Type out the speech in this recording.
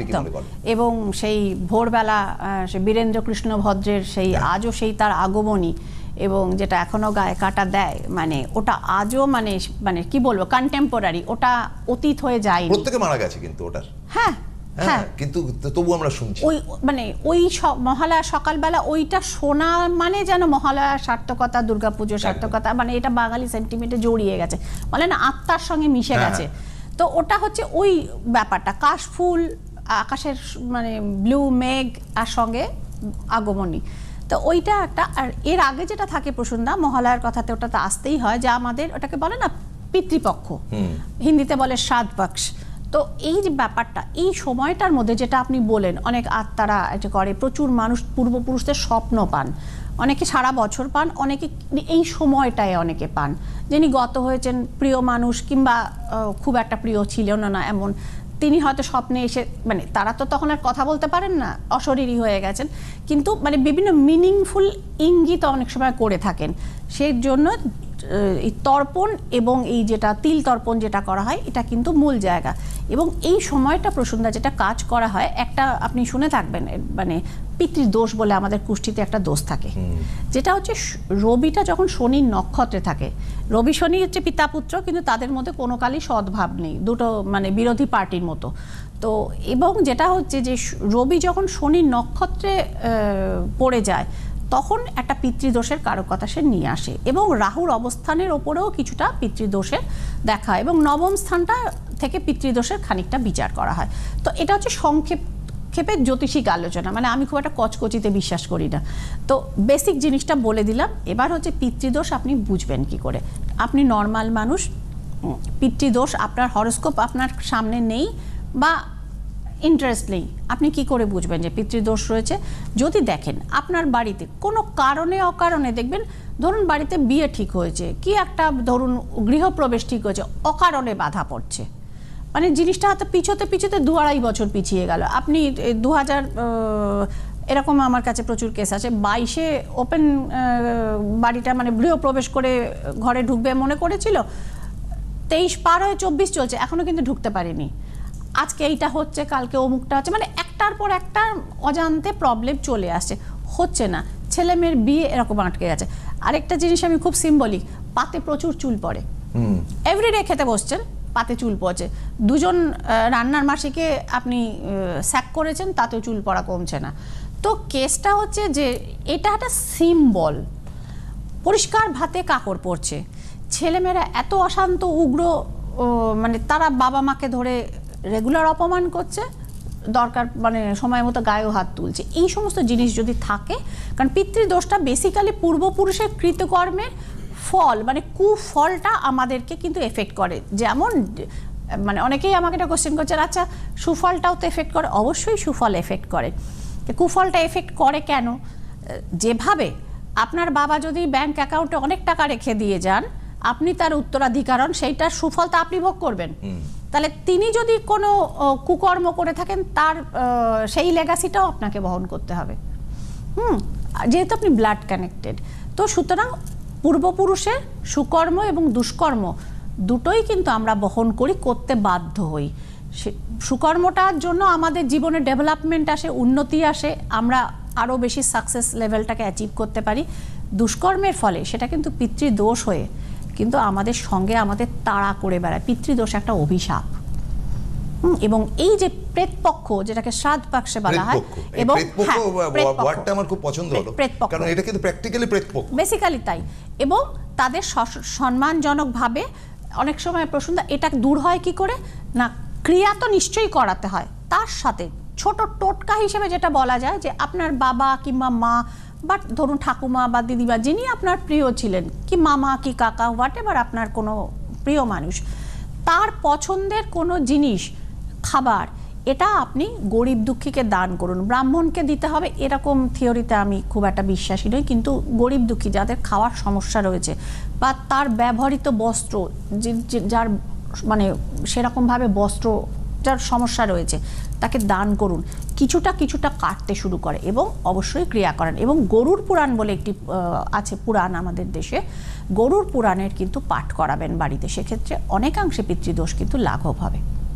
একদম। এবং সেই ভোরবেলা সে বীরেন্দ্র কৃষ্ণ ভদ্রের সেই হ্যাঁ। আজও সেই তার আগমনী এবং যেটা এখনও গায়ে কাটা দেয় মানে ওটা আজও মানে মানে কি বলব কন্টেম্পোরারি ওটা অতীত হয়ে যায়নি। প্রত্যেকে মারা গেছে কিন্তু ওটার। হ্যাঁ হ্যাঁ হ্যাঁ। কিন্তু তবু আমরা শুনছি। ওই মানে ওই মহালয়া সকালবেলা ওইটা শোনা মানে যেন মহালয়া সার্থকতা দুর্গাপুজো সার্থকতা মানে এটা বাঙালি সেন্টিমেন্টে জড়িয়ে গেছে। বলে না আত্মার সঙ্গে মিশে হ্যাঁ, গেছে। তো ওটা হচ্ছে ওই ব্যাপারটা। কাশফুল আকাশের মানে ব্লু মেঘ আর সঙ্গে আগমনী। তো ওইটা একটা আর এর আগে যেটা থাকে প্রসন্দা মহালয়ার কথাতে ওটা তো আসতেই হয় যে আমাদের ওটাকে বলে না পিতৃপক্ষ। হিন্দিতে বলে সাত পক্ষ তো এই যে ব্যাপারটা এই সময়টার মধ্যে যেটা আপনি বলেন অনেক আত্মারা এটা করে প্রচুর মানুষ পূর্বপুরুষদের স্বপ্ন পান। অনেকে সারা বছর পান অনেকে এই সময়টায় অনেকে পান। যিনি গত হয়েছেন প্রিয় মানুষ কিংবা খুব একটা প্রিয় ছিলেন না এমন তিনি হয়তো স্বপ্নে এসে মানে তারা তো তখন আর কথা বলতে পারেন না অশরীরই হয়ে গেছেন। কিন্তু মানে বিভিন্ন মিনিংফুল ইঙ্গিত অনেক সময় করে থাকেন। সেই জন্য এই তর্পণ এবং এই যেটা তিল তর্পণ যেটা করা হয় এটা কিন্তু মূল জায়গা। এবং এই সময়টা প্রসন্দা যেটা কাজ করা হয় একটা আপনি শুনে থাকবেন মানে পিতৃদোষ বলে আমাদের কুষ্টিতে একটা দোষ থাকে। যেটা হচ্ছে রবিটা যখন শনির নক্ষত্রে থাকে রবি শনি হচ্ছে পিতা পুত্র কিন্তু তাদের মধ্যে কোনো কালই সদ্ভাব নেই দুটো মানে বিরোধী পার্টির মতো। তো এবং যেটা হচ্ছে যে রবি যখন শনির নক্ষত্রে পড়ে যায় তখন একটা পিতৃদোষের কারকতা সে নিয়ে আসে এবং রাহুর অবস্থানের ওপরেও কিছুটা পিতৃদোষের দেখা এবং নবম স্থানটা থেকে পিতৃদোষের খানিকটা বিচার করা হয়। তো এটা হচ্ছে সংক্ষেপ, ক্ষেপে জ্যোতিষিক আলোচনা। মানে আমি খুব একটা কচকচিতে বিশ্বাস করি না। তো বেসিক জিনিসটা বলে দিলাম। এবার হচ্ছে পিতৃদোষ আপনি বুঝবেন কি করে। আপনি নর্মাল মানুষ পিতৃদোষ, আপনার হরস্কোপ আপনার সামনে নেই বা ইন্টারেস্ট নেই আপনি কি করে বুঝবেন যে পিতৃদোষ রয়েছে? যদি দেখেন আপনার বাড়িতে কোনো কারণে, অকারণে দেখবেন, ধরুন বাড়িতে বিয়ে ঠিক হয়েছে, কি একটা ধরুন গৃহপ্রবেশ ঠিক হয়েছে, অকারণে বাধা পড়ছে। মানে জিনিসটা হয়তো পিছোতে পিছোতে দু আড়াই বছর পিছিয়ে গেল। আপনি দু হাজার এরকম আমার কাছে প্রচুর কেস আছে, বাইশে ওপেন বাড়িটা মানে গৃহপ্রবেশ করে ঘরে ঢুকবে মনে করেছিল, তেইশ পার হয়ে চব্বিশ চলছে এখনও কিন্তু ঢুকতে পারিনি। আজকে এইটা হচ্ছে কালকে অমুকটা হচ্ছে মানে একটার পর একটা অজান্তে প্রবলেম চলে আসছে। হচ্ছে না ছেলে মেয়ের বিয়ে এরকম আটকে গেছে। আরেকটা জিনিস আমি খুব সিম্বলিক পাতে প্রচুর চুল পড়ে। এভরিডে খেতে বসছেন পাতে চুল পড়ছে। দুজন রান্নার মাসিকে আপনি স্যাক করেছেন তাতেও চুল পড়া কমছে না। তো কেসটা হচ্ছে যে এটা একটা সিম্বল পরিষ্কার ভাতে কাকড় পড়ছে ছেলেমেয়েরা এত অশান্ত উগ্র মানে তারা বাবা মাকে ধরে রেগুলার অপমান করছে, দরকার মানে সময় মতো গায়েও হাত তুলছে। এই সমস্ত জিনিস যদি থাকে, কারণ পিতৃদোষটা বেসিক্যালি পূর্বপুরুষের কৃতকর্মের ফল মানে কুফলটা আমাদেরকে কিন্তু এফেক্ট করে। যেমন মানে অনেকেই আমাকে এটা কোশ্চেন করছেন আচ্ছা সুফলটাও তো এফেক্ট করে? অবশ্যই সুফল এফেক্ট করে। কুফলটা এফেক্ট করে কেন? যেভাবে আপনার বাবা যদি ব্যাংক অ্যাকাউন্টে অনেক টাকা রেখে দিয়ে যান আপনি তার উত্তরাধিকার হন সেইটার সুফল তো আপনি ভোগ করবেন। তাহলে তিনি যদি কোনো কুকর্ম করে থাকেন তার সেই লেগাসিটাও আপনাকে বহন করতে হবে। হুম? যেহেতু আপনি ব্লাড কানেক্টেড তো সুতরাং পূর্বপুরুষের সুকর্ম এবং দুষ্কর্ম দুটোই কিন্তু আমরা বহন করি করতে বাধ্য হই। সুকর্মটার জন্য আমাদের জীবনে ডেভেলপমেন্ট আসে উন্নতি আসে আমরা আরও বেশি সাকসেস লেভেলটাকে অ্যাচিভ করতে পারি। দুষ্কর্মের ফলে সেটা কিন্তু পিতৃদোষ হয়ে কিন্তু আমাদের সঙ্গে আমাদের তাড়া করে বেড়ায় পিতৃদোষ একটা অভিশাপ। এবং এই যে প্রেতপক্ষ যেটাকে শ্রাদ্ধ পাক্ষে বলা হয় প্রেতপক্ষ। হ্যাঁ। ওয়ার্ডটা আমার খুব পছন্দ হলো কারণ এটা কিন্তু প্র্যাকটিক্যালি প্রেতপক্ষ। বেসিক্যালি তাই। এবং তাদের সম্মানজনকভাবে অনেক সময় প্রশ্ন এটা দূর হয় কি করে? না ক্রিয়া তো নিশ্চয়ই করাতে হয়। তার সাথে ছোট টোটকা হিসেবে যেটা বলা যায় যে আপনার বাবা কিংবা মা বা ধরুন ঠাকুমা বা দিদিমা যিনি আপনার প্রিয় ছিলেন, কি মামা, কি কাকা হোয়াট এভার আপনার কোনো প্রিয় মানুষ, তার পছন্দের কোনো জিনিস, খাবার, এটা আপনি গরিব দুঃখীকে দান করুন। ব্রাহ্মণকে দিতে হবে, এরকম থিওরিতে আমি খুব একটা বিশ্বাসী নই, কিন্তু গরিব দুঃখী যাদের খাওয়ার সমস্যা রয়েছে বা তার ব্যবহৃত বস্ত্র যার মানে সেরকমভাবে বস্ত্র যার সমস্যা রয়েছে, তাকে দান করুন। কিছুটা কিছুটা কাটতে শুরু করে এবং অবশ্যই ক্রিয়া করেন। এবং গরুর পুরাণ বলে একটি আছে পুরাণ আমাদের দেশে। গরুর পুরাণের কিন্তু পাঠ করাবেন বাড়িতে। সেক্ষেত্রে অনেকাংশে পিতৃদোষ কিন্তু লাঘব হবে।